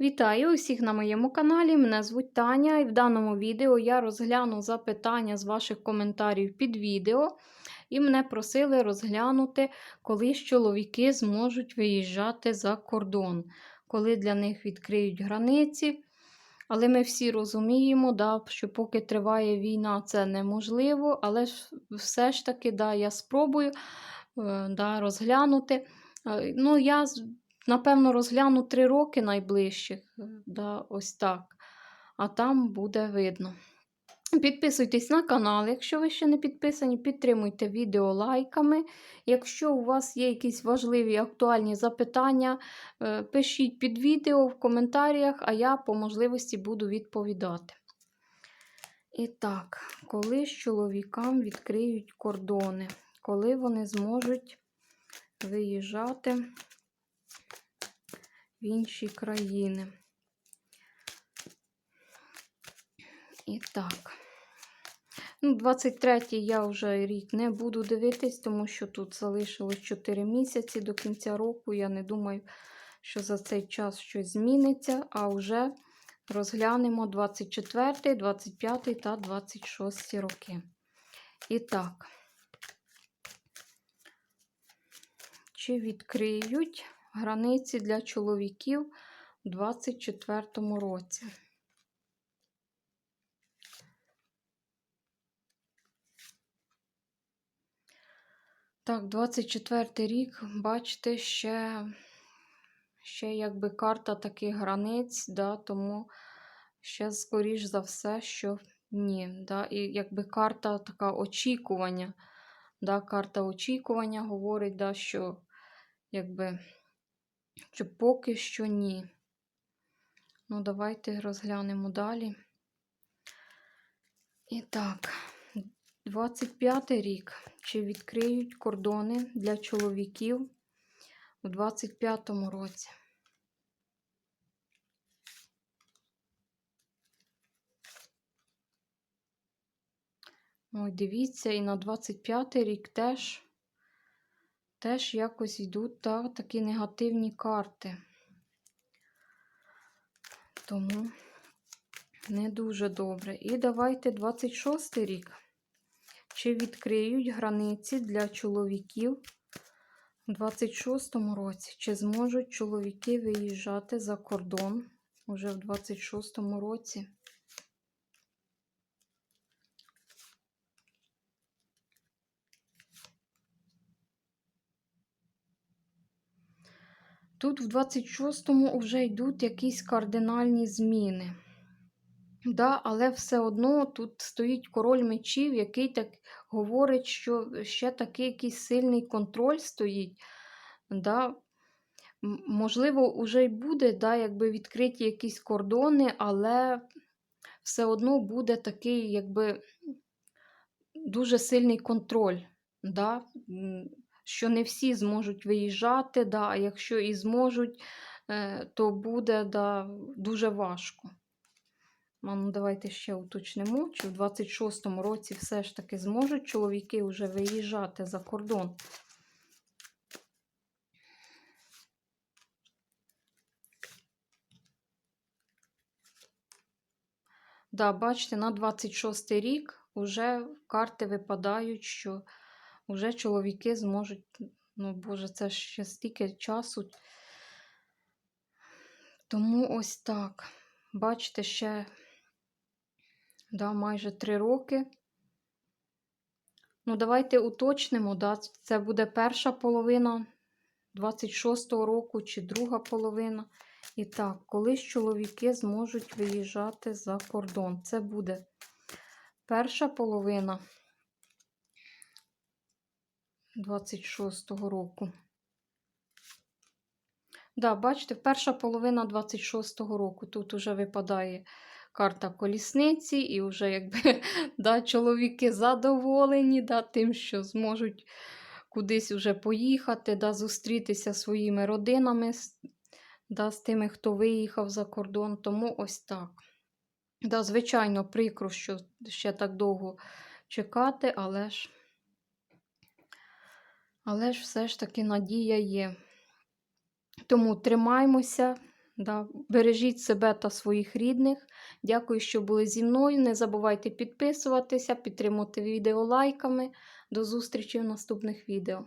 Вітаю усіх на моєму каналі. Мене звуть Таня, і в даному відео я розгляну запитання з ваших коментарів під відео. І мене просили розглянути, коли чоловіки зможуть виїжджати за кордон, коли для них відкриють границі. Але ми всі розуміємо, да, що поки триває війна, це неможливо. Але все ж таки да, я спробую е, да, розглянути. Е, Ну, я напевно розгляну три роки найближчих, е, да, ось так. А там буде видно. Підписуйтесь на канал, якщо ви ще не підписані, підтримуйте відео лайками. Якщо у вас є якісь важливі актуальні запитання, е, пишіть під відео в коментарях, а я по можливості буду відповідати. І так, коли ж чоловікам відкриють кордони, коли вони зможуть виїжджати в інші країни. І так. Ну, 23-й я вже рік не буду дивитись, тому що тут залишилось 4 місяці до кінця року. Я не думаю, що за цей час щось зміниться, а вже розглянемо 24, 25 та 26 роки. І так, чи відкриють границі для чоловіків у 24 році? Так, 24 рік, бачите, ще, ще якби карта таких границь, да, тому ще, скоріш за все, що ні. Да, І якби карта така очікування. Да, Карта очікування говорить, да, що якби що поки що ні. Ну, давайте розглянемо далі. І так, 25 рік. Чи відкриють кордони для чоловіків у 25-му році? Ой, дивіться, і на 25-й рік теж, теж якось йдуть та, такі негативні карти. Тому не дуже добре. І давайте 26 рік. Чи відкриють границі для чоловіків у 26-му році? Чи зможуть чоловіки виїжджати за кордон уже в 26-му році? Тут в 26-му вже йдуть якісь кардинальні зміни. Да, але все одно тут стоїть король мечів, який так говорить, що ще такий якийсь сильний контроль стоїть. Да. Можливо, вже й буде, да, якби відкриті якісь кордони, але все одно буде такий, якби дуже сильний контроль. Да. Що не всі зможуть виїжджати, да, а якщо і зможуть, е, то буде да, дуже важко. Ну, давайте ще уточнимо, чи в 26-му році все ж таки зможуть чоловіки вже виїжджати за кордон. Да, бачите, на 26 рік вже карти випадають, що вже чоловіки зможуть, ну, Боже, це ще стільки часу. Тому ось так. Бачите, ще да, майже 3 роки. Ну, давайте уточнимо, да, це буде перша половина 26-го року чи друга половина. І так, коли чоловіки зможуть виїжджати за кордон? Це буде перша половина 26-го року. Да, бачите, перша половина 26-го року. Тут уже випадає карта колісниці, і вже якби да, чоловіки задоволені да, тим, що зможуть кудись вже поїхати, да, зустрітися своїми родинами, да, з тими, хто виїхав за кордон. Тому ось так. Да, звичайно, прикро, що ще так довго чекати, але ж, але ж все ж таки надія є. Тому тримаймося, Да. Бережіть себе та своїх рідних. Дякую, що були зі мною. Не забувайте підписуватися, підтримувати відео лайками. До зустрічі в наступних відео.